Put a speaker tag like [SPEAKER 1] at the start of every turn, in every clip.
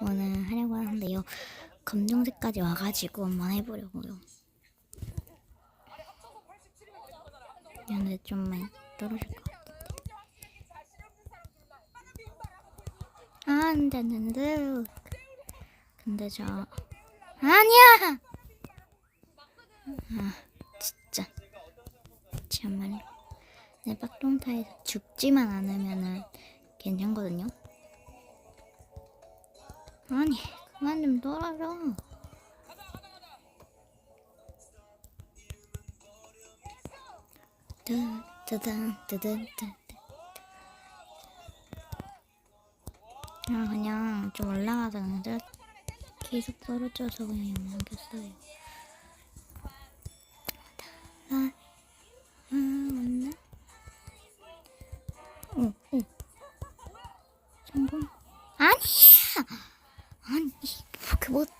[SPEAKER 1] 오늘 하려고 하는데요. 검정색까지 와가지고 한번 해보려고요. 근데 좀 많이 떨어질 것 같은데. 아, 안 돼, 안 돼. 근데 저 아니야. 아, 진짜. 참말로. 내 빡동타에서 죽지만 않으면은 괜찮거든요. 아니, 그만 좀 뜨. 아 그냥 좀 올라가서 저- 계속 떨어져서 그냥 남겼어요. 아, 오. 성공? 아니야! 아니, 그 못해.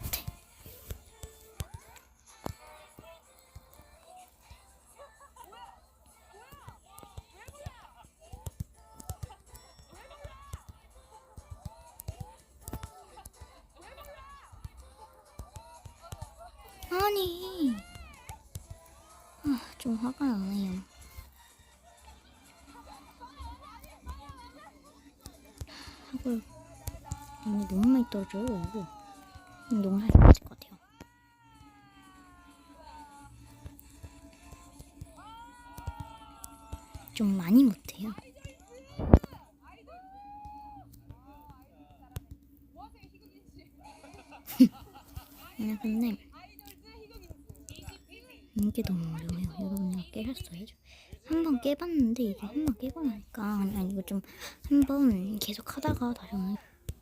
[SPEAKER 1] 아니. 아, 좀 화가 나네요. 하고 아니 너무 많이 떨어져요 이거. 너무 잘 떨어질 것 같아요. 좀 많이 못해요. 아니 근데 이게 너무 어려워요. 여러분이 깨셨어요? 한번 깨봤는데 이게 한 번 깨고 나니까 아니 이거 좀 한 번 계속 하다가 다시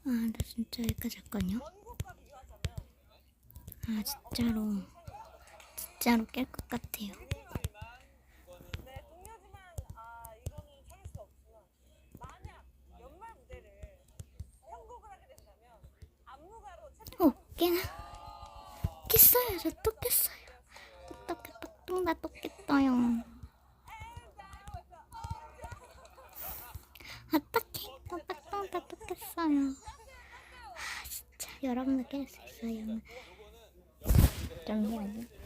[SPEAKER 1] 아 나 진짜 여기까지 할거든요? 아 진짜로. 진짜로 깰 것 같아요. 아어 깨나? 깼어요. 저 또 깼어요. 어떡해 똑똑나 또 깼어요. 어떡해 똑똑나 또 깼어요 아 진짜 여러분도 깰 수 있어요 잠시만요